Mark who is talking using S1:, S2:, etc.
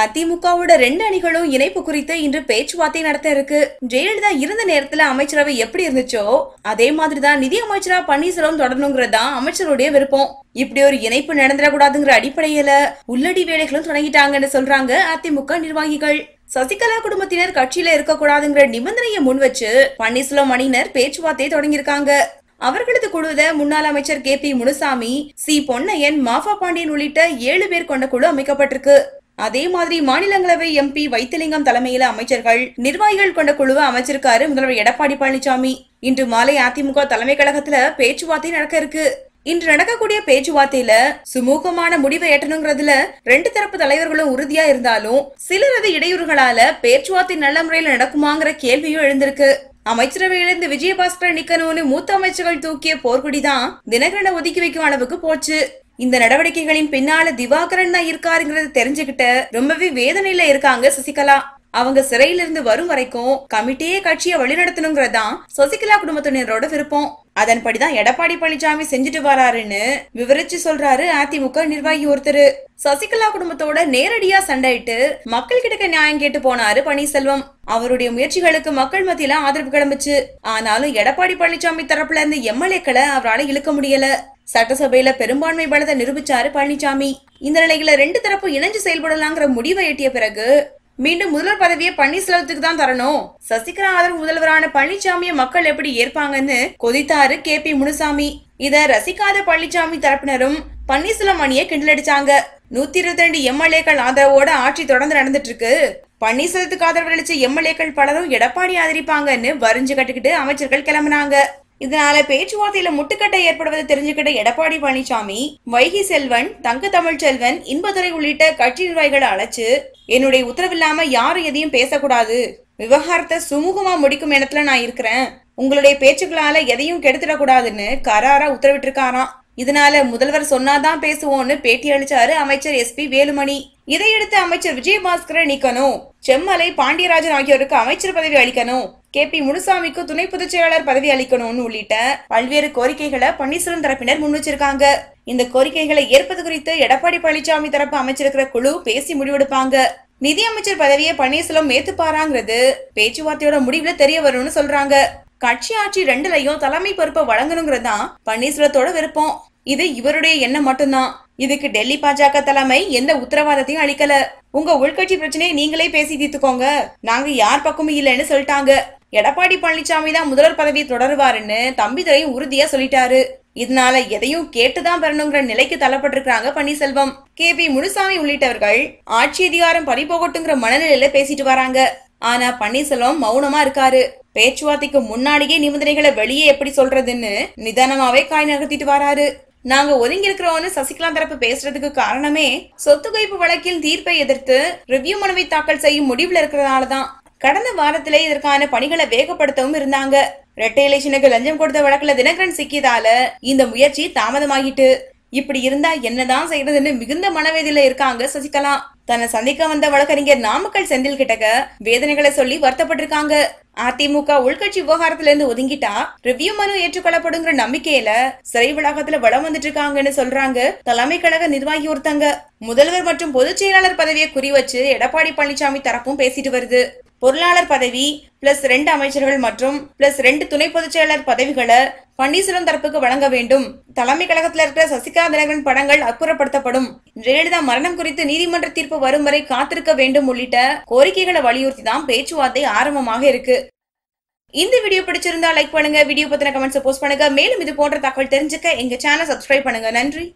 S1: அதிமுகவோட ரெண்டு அணிகளும் இணைப்பு குறித்து இன்று பேச்சுவார்த்தை நடத்த இருக்கு. ஜெயலலிதா இருந்த நேரத்துல அமைச்சரவை எப்படி இருந்துச்சோ அதே மாதிரிதான் நிதி அமைச்சரா பன்னீர்செல்வம் தொடரணுங்கிறது தான் அமைச்சருடைய விருப்பம். இப்படி ஒரு இணைப்பு நடந்துடக்கூடாதுங்கிற அடிப்படையில உள்ளடி வேலைகளும் தொடங்கிட்டாங்கன்னு சொல்றாங்க அதிமுக நிர்வாகிகள். சசிகலா குடும்பத்தினர் கட்சியில இருக்கக்கூடாதுங்கிற நிபந்தனையை முன் வச்சு பன்னீர்செல்வம் அணியினர் பேச்சுவார்த்தையை தொடங்கியிருக்காங்க. அவர்களது குழுல முன்னாள் அமைச்சர் K P Munusamy C Ponnaiyan Mafa Pandiyan உள்ளிட்ட ஏழு பேர் கொண்ட குழு அமைக்கப்பட்டிருக்கு. அதே மாதிரி மாநிலங்களவை எம்பி வைத்திலிங்கம் தலைமையில அமைச்சர்கள் நிர்வாகிகள் கொண்ட குழுவை அமைச்சிருக்காரு முதல்வர் எடப்பாடி பழனிசாமி இன்று மாலை அதிமுக தலைமை கழகத்துல பேச்சுவார்த்தை நடக்க இருக்கு. இன்று நடக்கக்கூடிய பேச்சுவார்த்தையில சுமூகமான முடிவை எட்டணுங்கிறதுல ரெண்டு தரப்பு தலைவர்களும் உறுதியா இருந்தாலும் சிலரது இடையூறுகளால பேச்சுவார்த்தை நல்ல முறையில நடக்குமாங்கிற கேள்வியும் எழுந்திருக்கு. அமைச்சரவையிலிருந்து விஜயபாஸ்கர் நிக்கணும்னு மூத்த அமைச்சர்கள் தூக்கிய போர்க்குடிதான் தினகரனை ஒதுக்கி வைக்கும் அளவுக்கு போச்சு. இந்த நடவடிக்கைகளின் பின்னால திவாகரன் தான் இருக்காருங்கிறது தெரிஞ்சுக்கிட்ட ரொம்பவே வேதனையில இருக்காங்க சசிகலா. அவங்க சிறையில இருந்து வரும் வரைக்கும் கமிட்டியே கட்சியை வழிநடத்தணுங்கிறதான் சசிகலா குடும்பத்தினரோட விருப்பம். அதன்படிதான் எடப்பாடி பழனிசாமி செஞ்சுட்டு வராருன்னு விவரிச்சு சொல்றாரு அதிமுக நிர்வாகி ஒருத்தர். சசிகலா குடும்பத்தோட நேரடியா சண்டையிட்டு மக்கள் கிட்ட நியாயம் கேட்டு போனாரு பன்னீர்செல்வம். அவருடைய முயற்சிகளுக்கு மக்கள் மத்தியில ஆதரவு கிளம்புச்சு. ஆனாலும் எடப்பாடி பழனிசாமி தரப்புல இருந்து எம்எல்ஏக்களை அவரால் இழுக்க முடியல. சட்டசபையில பெரும்பான்மை பலத்தை நிரூபிச்சாரு பழனிசாமி. இந்த நிலையில ரெண்டு தரப்பு இணைஞ்சு செயல்படலாங்கிற முடிவை எட்டிய பிறகு மீண்டும் முதல்வர் பதவியை பன்னீர்செல்வத்துக்கு தான் தரணும். சசிகலா ஆதரவு முதல்வரான பழனிசாமியை மக்கள் எப்படி ஏற்பாங்கன்னு கொதித்தாரு கே. பி. முனுசாமி. இத ரசிக்காத பழனிசாமி தரப்பினரும் பன்னீர்செல்வம் அணியை கிண்டலடிச்சாங்க. நூத்தி இருபத்தி ரெண்டு எம்எல்ஏக்கள் ஆதரவோட ஆட்சி தொடர்ந்து நடந்துட்டு இருக்கு பன்னீர்செல்வத்துக்கு ஆதரவு அளிச்ச எம்எல்ஏக்கள் பலரும் எடப்பாடி ஆதரிப்பாங்கன்னு வரிஞ்சு கட்டுக்கிட்டு அமைச்சர்கள் கிளம்பினாங்க. இதனால பேச்சுவார்த்தையில முட்டுக்கட்டை ஏற்படுவதை தெரிஞ்சுக்கிட்ட எடப்பாடி பழனிசாமி வைகி செல்வன் தங்க தமிழ்ச்செல்வன் இன்பதுரை உள்ளிட்ட கட்சி நிர்வாகிகளை அழைச்சு என்னுடைய உத்தரவில்லாம யாரும் எதையும் பேசக்கூடாது. விவகாரத்தை சுமூகமா முடிக்கும் இடத்துல நான் இருக்கிறேன். உங்களுடைய பேச்சுக்களால எதையும் கெடுத்துடக்கூடாதுன்னு கராரா உத்தரவிட்டிருக்காராம். இதனால முதல்வர் சொன்னாதான் பேசுவோம்னு பேட்டி அளிச்சாரு அமைச்சர் எஸ் பி வேலுமணி. இதையடுத்து அமைச்சர் விஜயபாஸ்கரை நீக்கணும். செம்மலை பாண்டியராஜன் ஆகியோருக்கு அமைச்சர் பதவி அளிக்கணும். கே பி முனுசாமிக்கு துணை பொதுச் செயலாளர் பதவி அளிக்கணும்னு உள்ளிட்ட பல்வேறு கோரிக்கைகளை பன்னீர்செல்வம் தரப்பினர் முன் வச்சிருக்காங்க. இந்த கோரிக்கைகளை ஏற்பது குறித்து எடப்பாடி பழனிசாமி தரப்பு அமைச்சிருக்கிற குழு பேசி முடிவெடுப்பாங்க. நிதி அமைச்சர் பதவியை பன்னீர்செல்வம் ஏத்துப்பாராங்கிறது பேச்சுவார்த்தையோட முடிவுல தெரிய வரும்னு சொல்றாங்க. கட்சி ஆட்சி ரெண்டுலயும் தலைமை பொறுப்பை வழங்கணுங்கிறது தான் பன்னீர்செல்வத்தோட விருப்பம். இது இவருடைய எண்ணம் மட்டும்தான். இதுக்கு டெல்லி பாஜக தலைமை எந்த உத்தரவாதத்தையும் அளிக்கல. உங்க உள்கட்சி பிரச்சனையை நீங்களே பேசி தீர்த்துக்கோங்க. நாங்க யார் பக்கமும் இல்லைன்னு சொல்லிட்டாங்க. எடப்பாடி பழனிசாமி தான் முதல்வர் பதவியை தொடருவாருன்னு தம்பிதுரை உறுதியா சொல்லிட்டாரு. இதனால எதையும் கேட்டுதான் பெறணுங்கிற நிலைக்கு தள்ளப்பட்டிருக்காங்க பன்னீர்செல்வம். கே பி முனுசாமி உள்ளிட்டவர்கள் ஆட்சி அதிகாரம் பறிபோகட்டுங்கிற மனநிலையில பேசிட்டு வராங்க. ஆனா பன்னீர்செல்வம் மௌனமா இருக்காரு. பேச்சுவார்த்தைக்கு முன்னாடியே நிபந்தனைகளை வெளியே எப்படி சொல்றதுன்னு நிதானமாவே காய் நகர்த்திட்டு வராரு. நாங்க ஒதுங்கி இருக்கிறோம்னு சசிகலா தரப்பு பேசுறதுக்கு காரணமே சொத்து குவிப்பு வழக்கில் தீர்ப்பை எதிர்த்து ரிவ்யூ மனுவை தாக்கல் செய்யும் முடிவுல இருக்கிறதுனால தான் கடந்த வாரத்துல இதற்கான பணிகளை வேகப்படுத்தவும் இருந்தாங்க. ரெட்டை இலேஷனுக்கு லஞ்சம் கொடுத்த வழக்குல தினகரன் சிக்கியதால இந்த முயற்சி தாமதமாகிட்டு. இப்படி இருந்தா என்னதான் செய்யறதுன்னு மிகுந்த மனவேதியில இருக்காங்க சசிகலா. தன்னை சந்திக்க வந்த வழக்கறிஞர் நாமக்கல் செந்தில் கிட்டக்க வேதனைகளை சொல்லி வருத்தப்பட்டிருக்காங்க. அதிமுக உள்கட்சி விவகாரத்துல இருந்து ஒதுங்கிட்டா ரிவ்யூ மனு ஏற்றுக்கொள்ளப்படுங்கிற நம்பிக்கையில சிறை வளாகத்துல வளம் வந்துட்டு இருக்காங்கன்னு சொல்றாங்க தலைமை கழக நிர்வாகி ஒருத்தங்க. முதல்வர் மற்றும் பொதுச் செயலாளர் பதவியை குறி வச்சு எடப்பாடி பழனிசாமி தரப்பும் பேசிட்டு வருது. பொருளாளர் பதவி பிளஸ் ரெண்டு அமைச்சர்கள் மற்றும் பிளஸ் ரெண்டு துணை பொதுச் செயலர் பதவிகளை பன்னீர்செல்வம் தரப்புக்கு வழங்க வேண்டும். தலைமை கழகத்தில் இருக்கிற சசிகலா தினகரன் படங்கள் அப்புறப்படுத்தப்படும். ஜெயலலிதா மரணம் குறித்து நீதிமன்ற தீர்ப்பு வரும் வரை காத்திருக்க வேண்டும் உள்ளிட்ட கோரிக்கைகளை வலியுறுத்தி தான் பேச்சுவார்த்தை ஆரம்பமாக இருக்கு. இந்த வீடியோ பிடிச்சிருந்தா லைக் பண்ணுங்க. வீடியோ பத்தின கமெண்ட்ஸ் போஸ்ட் பண்ணுங்க. மேலும் இது போன்ற தகவல் தெரிஞ்சுக்க எங்க சேனல் சப்ஸ்கிரைப் பண்ணுங்க. நன்றி.